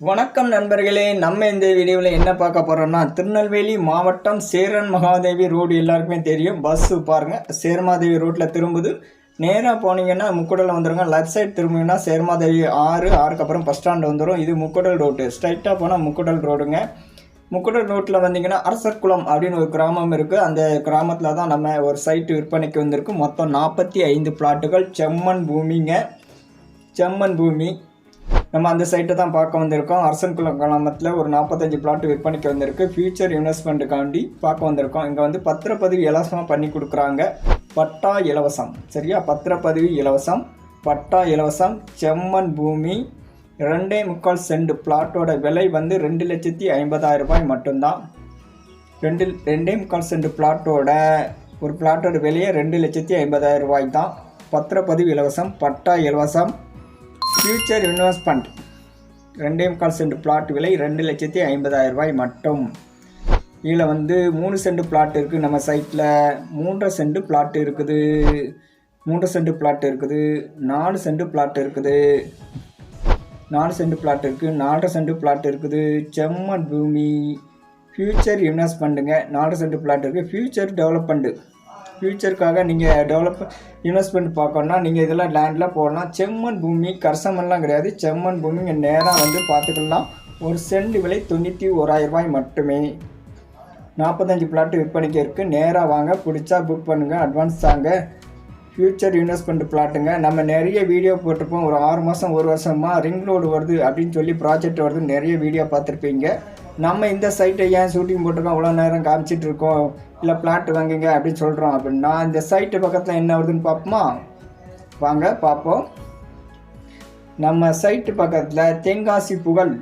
வணக்கம் நண்பர்களே நம்ம இந்த வீடியோவில் என்ன பார்க்க போகிறோம்னா திருநெல்வேலி மாவட்டம் சேரன் மகாதேவி ரோடு எல்லாருக்குமே தெரியும். பஸ்ஸு பாருங்கள் சேர்மாதேவி ரோட்டில் திரும்புது. நேராக போனீங்கன்னா முக்குடல் வந்துடுங்க லெஃப்ட் சைடு திரும்பிங்கன்னா சேர்மாதேவி ஆறு ஆறுக்கு அப்புறம் பஸ் ஸ்டாண்டு வந்துடும் இது முக்குடல் ரோட்டு ஸ்ட்ரைட்டாக போனால் முக்குடல் ரோடுங்க முக்குடல் ரோட்டில் வந்தீங்கன்னா அரசர்குளம் அப்படின்னு ஒரு கிராமம் இருக்குது அந்த கிராமத்தில் தான் நம்ம ஒரு சைட்டு விற்பனைக்கு வந்திருக்கு. மொத்தம் நாற்பத்தி ஐந்து பிளாட்டுகள் செம்மண் பூமிங்க. செம்மண் பூமி. நம்ம அந்த சைட்டை தான் பார்க்க வந்திருக்கோம். அரசன்குளம் கிராமத்தில் ஒரு நாற்பத்தஞ்சு பிளாட் விற்பனைக்கு வந்திருக்கு. ஃபியூச்சர் இன்வெஸ்ட்மெண்ட்டுக்காண்டி பார்க்க வந்திருக்கோம். இங்கே வந்து பத்திரப்பதிவு இலவசமாக பண்ணி கொடுக்குறாங்க. பட்டா இலவசம். சரியா? பத்திரப்பதிவு இலவசம் பட்டா இலவசம் செம்மன் பூமி ரெண்டே முக்கால் சென்ட் பிளாட்டோட விலை வந்து ரெண்டு லட்சத்தி ஐம்பதாயிரம் ரூபாய் மட்டும்தான். ரெண்டு ரெண்டே முக்கால் சென்ட் பிளாட்டோட ஒரு பிளாட்டோட விலையே ரெண்டு லட்சத்தி ஐம்பதாயிரம் ரூபாய் தான் பத்திரப்பதிவு இலவசம் பட்டா இலவசம் ஃபியூச்சர் இன்வெஸ்ட்மெண்ட் ரெண்டே முக்கால் சென்ட் பிளாட் விலை ரெண்டு லட்சத்தி ஐம்பதாயிரம் ரூபாய் மட்டும். இதில் வந்து மூணு சென்ட் பிளாட் இருக்குது நம்ம சைட்டில் மூன்றரை சென்ட் பிளாட் இருக்குது. மூன்று சென்ட் பிளாட் இருக்குது. நாலு சென்ட் பிளாட் இருக்குது. நாலு சென்ட் பிளாட் இருக்குது நாலரை சென்ட் பிளாட் இருக்குது. செம்மன் பூமி. ஃப்யூச்சர் இன்வெஸ்ட்மெண்ட்டுங்க நாலரை சென்ட் பிளாட் இருக்குது ஃப்யூச்சர் டெவலப்மெண்ட்டு ஃப்யூச்சருக்காக நீங்கள் டெவலப் இன்வெஸ்ட்மெண்ட் பார்க்கணுன்னா நீங்கள் இதெல்லாம் லேண்டில் போடலாம். செம்மண் பூமி கரசமெல்லாம் கிடையாது. செம்மண் பூமி இங்கே நேராக வந்து பார்த்துக்கலாம். ஒரு சென்ட் விலை தொண்ணூற்றி ஓராயிரம் ரூபாய் மட்டுமே. நாற்பத்தஞ்சு பிளாட்டு விற்பனைக்கு இருக்குது நேராக வாங்க பிடிச்சா புக் பண்ணுங்கள் அட்வான்ஸ் தாங்க. ஃப்யூச்சர் இன்வெஸ்ட்மெண்ட் பிளாட்டுங்க நம்ம நிறைய வீடியோ போட்டிருப்போம். ஒரு ஆறு மாதம் ஒரு வருஷமாக ரிங் ரோடு வருது அப்படின்னு சொல்லி ப்ராஜெக்ட் வருது. நிறைய வீடியோ பார்த்துருப்பீங்க. நம்ம இந்த சைட்டை ஏன் ஷூட்டிங் போட்டிருக்கோம்? அவ்வளோ நேரம் காமிச்சிட்டு இருக்கோம். இல்லை பிளாட் வாங்குங்க அப்படின்னு சொல்கிறோம் அப்படின்னா இந்த சைட்டு பக்கத்தில் என்ன வருதுன்னு பார்ப்போமா? வாங்க பார்ப்போம். நம்ம சைட்டு பக்கத்தில் தென்காசி புகழ்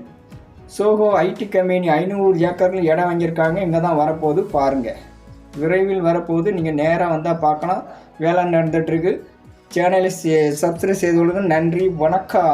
சோஹோ ஐடி கம்பெனி ஐநூறு ஏக்கரில் இடம் வாங்கியிருக்காங்க. இங்கே தான் வரப்போகுது பாருங்கள் விரைவில் வரப்போகுது. நீங்கள் நேராக வந்தால் பார்க்கலாம். வேலை நடந்துகிட்ருக்கு சேனலை சப்ஸ்கிரைப் செய்து கொள்ளுங்கள் நன்றி வணக்கம்.